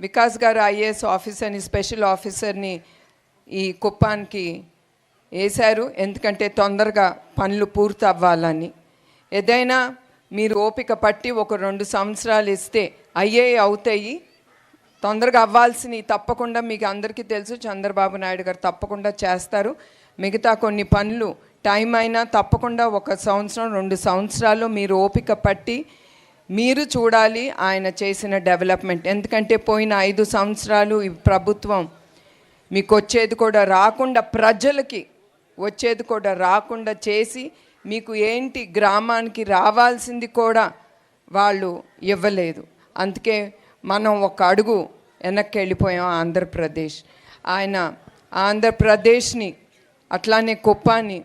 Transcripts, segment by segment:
వికాస్ గారు ఐఏఎస్ ఆఫీసర్ని స్పెషల్ ఆఫీసర్ని ఈ కుప్పానికి వేశారు. ఎందుకంటే తొందరగా పనులు పూర్తి అవ్వాలని ఏదైనా మీరు ఓపిక పట్టి ఒక రెండు సంవత్సరాలు ఇస్తే అయ్యే అవుతాయి. తొందరగా అవ్వాల్సినవి తప్పకుండా మీకు అందరికీ తెలుసు. చంద్రబాబు నాయుడు గారు తప్పకుండా చేస్తారు. మిగతా కొన్ని పనులు టైం అయినా తప్పకుండా ఒక సంవత్సరం రెండు సంవత్సరాలు మీరు ఓపిక పట్టి మీరు చూడాలి ఆయన చేసిన డెవలప్మెంట్. ఎందుకంటే పోయిన ఐదు సంవత్సరాలు ఈ ప్రభుత్వం మీకు వచ్చేది కూడా రాకుండా ప్రజలకి వచ్చేది కూడా రాకుండా చేసి మీకు ఏంటి గ్రామానికి రావాల్సింది కూడా వాళ్ళు ఇవ్వలేదు. అందుకే మనం ఒక అడుగు వెనక్కి వెళ్ళిపోయాం ఆంధ్రప్రదేశ్. ఆయన ఆంధ్రప్రదేశ్ని అట్లానే కుప్పాన్ని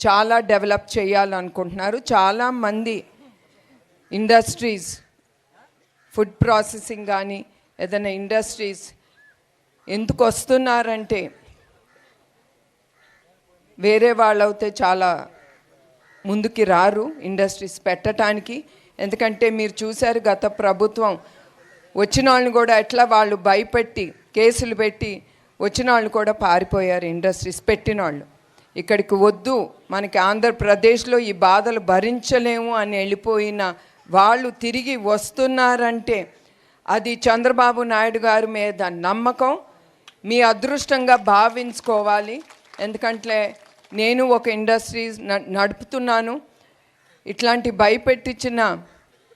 చాలా డెవలప్ చేయాలనుకుంటున్నారు. చాలామంది ఇండస్ట్రీస్ ఫుడ్ ప్రాసెసింగ్ కానీ ఏదైనా ఇండస్ట్రీస్ ఎందుకు వస్తున్నారంటే వేరే వాళ్ళైతే చాలా ముందుకి రారు ఇండస్ట్రీస్ పెట్టడానికి ఎందుకంటే మీరు చూశారు గత ప్రభుత్వం వచ్చిన వాళ్ళని కూడా ఎట్లా వాళ్ళు భయపెట్టి కేసులు పెట్టి వచ్చిన వాళ్ళు కూడా పారిపోయారు ఇండస్ట్రీస్ పెట్టిన వాళ్ళు. ఇక్కడికి వద్దు మనకి ఆంధ్రప్రదేశ్లో ఈ బాధలు భరించలేము అని వెళ్ళిపోయిన వాళ్ళు తిరిగి వస్తున్నారంటే అది చంద్రబాబు నాయుడు గారి మీద నమ్మకం. మీ అదృష్టంగా భావించుకోవాలి. ఎందుకంటే నేను ఒక ఇండస్ట్రీస్ న- నడుపుతున్నాను. ఇట్లాంటి భయపెట్టించిన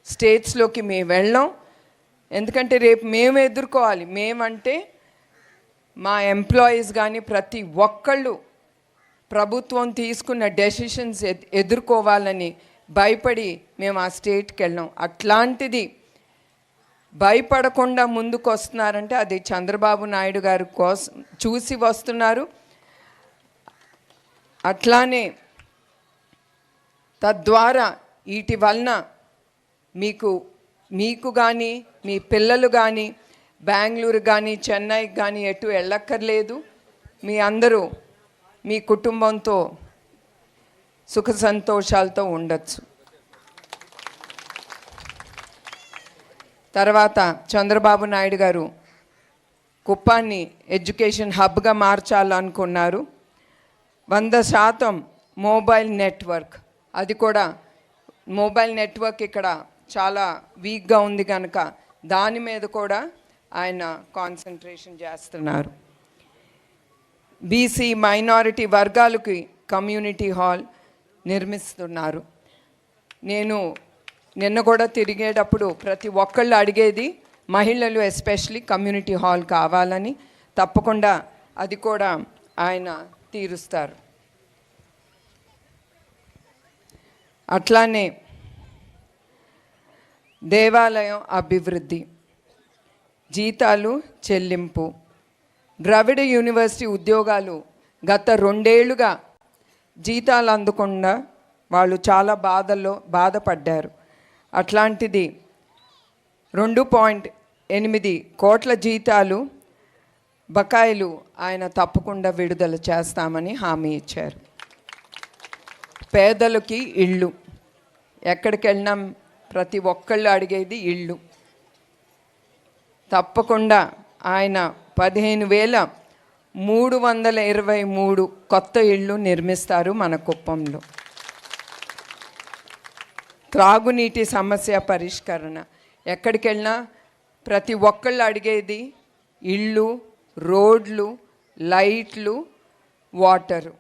స్టేట్స్లోకి మేము వెళ్ళాం. ఎందుకంటే రేపు మేము ఎదుర్కోవాలి. మేమంటే మా ఎంప్లాయీస్ కానీ ప్రతి ఒక్కళ్ళు ప్రభుత్వం తీసుకున్న డెసిషన్స్ ఎదుర్కోవాలని భయపడి మేము ఆ స్టేట్కి వెళ్ళాం. అట్లాంటిది భయపడకుండా ముందుకు వస్తున్నారంటే అది చంద్రబాబు నాయుడు గారి కోసం చూసి వస్తున్నారు. అట్లానే తద్వారా వీటి వలన మీకు మీకు కానీ మీ పిల్లలు కానీ బెంగళూరు కానీ చెన్నైకి కానీ ఎటు వెళ్ళక్కర్లేదు. మీ అందరూ మీ కుటుంబంతో సుఖ సంతోషాలతో ఉండొచ్చు. తర్వాత చంద్రబాబు నాయుడు గారు కుప్పాన్ని ఎడ్యుకేషన్ హబ్గా మార్చాలనుకున్నారు. వంద శాతం మొబైల్ నెట్వర్క్. అది కూడా మొబైల్ నెట్వర్క్ ఇక్కడ చాలా వీక్గా ఉంది కనుక దాని మీద కూడా ఆయన కాన్సన్ట్రేషన్ చేస్తున్నారు. బీసీ మైనారిటీ వర్గాలకి కమ్యూనిటీ హాల్ నిర్మిస్తున్నారు. నేను నిన్న కూడా తిరిగేటప్పుడు ప్రతి ఒక్కళ్ళు అడిగేది మహిళలు ఎస్పెషలీ కమ్యూనిటీ హాల్ కావాలని. తప్పకుండా అది కూడా ఆయన తీరుస్తారు. అట్లానే దేవాలయం అభివృద్ధి జీతాలు చెల్లింపు ద్రవిడ యూనివర్సిటీ ఉద్యోగాలు గత రెండేళ్ళుగా జీతాలు అందకుండా వాళ్ళు చాలా బాధల్లో బాధపడ్డారు. అట్లాంటిది రెండు పాయింట్ ఎనిమిది కోట్ల జీతాలు బకాయిలు ఆయన తప్పకుండా విడుదల చేస్తామని హామీ ఇచ్చారు. పేదలకి ఇళ్ళు. ఎక్కడికి వెళ్ళినా ప్రతి ఒక్కళ్ళు అడిగేది ఇళ్ళు. తప్పకుండా ఆయన పదిహేను వేల మూడు వందల ఇరవై మూడు కొత్త ఇళ్ళు నిర్మిస్తారు మన కుప్పంలో. త్రాగునీటి సమస్య పరిష్కరణ. ఎక్కడికి వెళ్ళినా ప్రతి ఒక్కళ్ళు అడిగేది ఇళ్ళు రోడ్లు లైట్లు వాటరు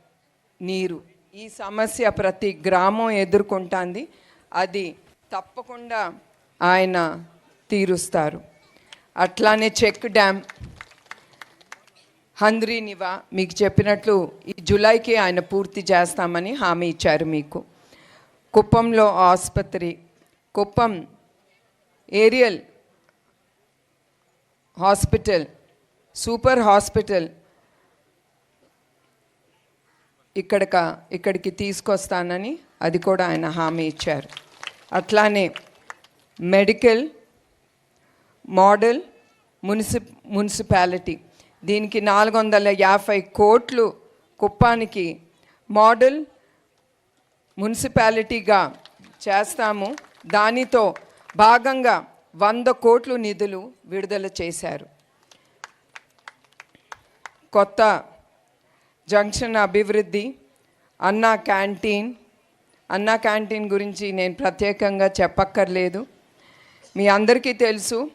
నీరు. ఈ సమస్య ప్రతి గ్రామం ఎదుర్కొంటుంది. అది తప్పకుండా ఆయన తీరుస్తారు. అట్లానే చెక్ డ్యామ్ హంద్రీనివా మీకు చెప్పినట్లు ఈ జులైకి ఆయన పూర్తి చేస్తామని హామీ ఇచ్చారు మీకు. కుప్పంలో ఆసుపత్రి Kuppam aerial hospital super hospital ఇక్కడిక ఇక్కడికి తీసుకొస్తానని అది కూడా ఆయన హామీ ఇచ్చారు. అట్లానే మెడికల్ మోడల్ మున్సి మున్సిపాలిటీ. దీనికి నాలుగు వందల యాభై కోట్లు కుప్పానికి మోడల్ మున్సిపాలిటీగా చేస్తాము. దానితో భాగంగా వంద కోట్లు నిధులు విడుదల చేశారు. కొత్త జంక్షన్ అభివృద్ధి అన్నా క్యాంటీన్. అన్నా క్యాంటీన్ గురించి నేను ప్రత్యేకంగా చెప్పక్కర్లేదు. మీ అందరికీ తెలుసు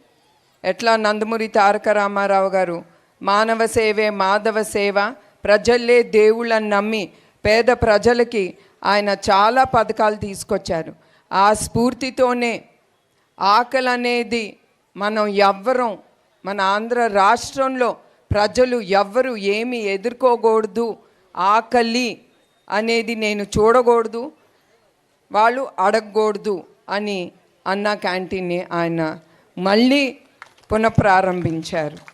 ఎట్లా నందమూరి తారక రామారావు గారు మానవ సేవే మాధవ సేవ ప్రజల్లే దేవుళ్ళని నమ్మి పేద ప్రజలకి ఆయన చాలా పథకాలు తీసుకొచ్చారు. ఆ స్ఫూర్తితోనే ఆకలి అనేది మనం ఎవ్వరం మన ఆంధ్ర రాష్ట్రంలో ప్రజలు ఎవ్వరు ఏమి ఎదుర్కోకూడదు. ఆకలి అనేది నేను చూడకూడదు వాళ్ళు అడగకూడదు అని అన్న క్యాంటీన్ని ఆయన మళ్ళీ పునఃప్రారంభించారు.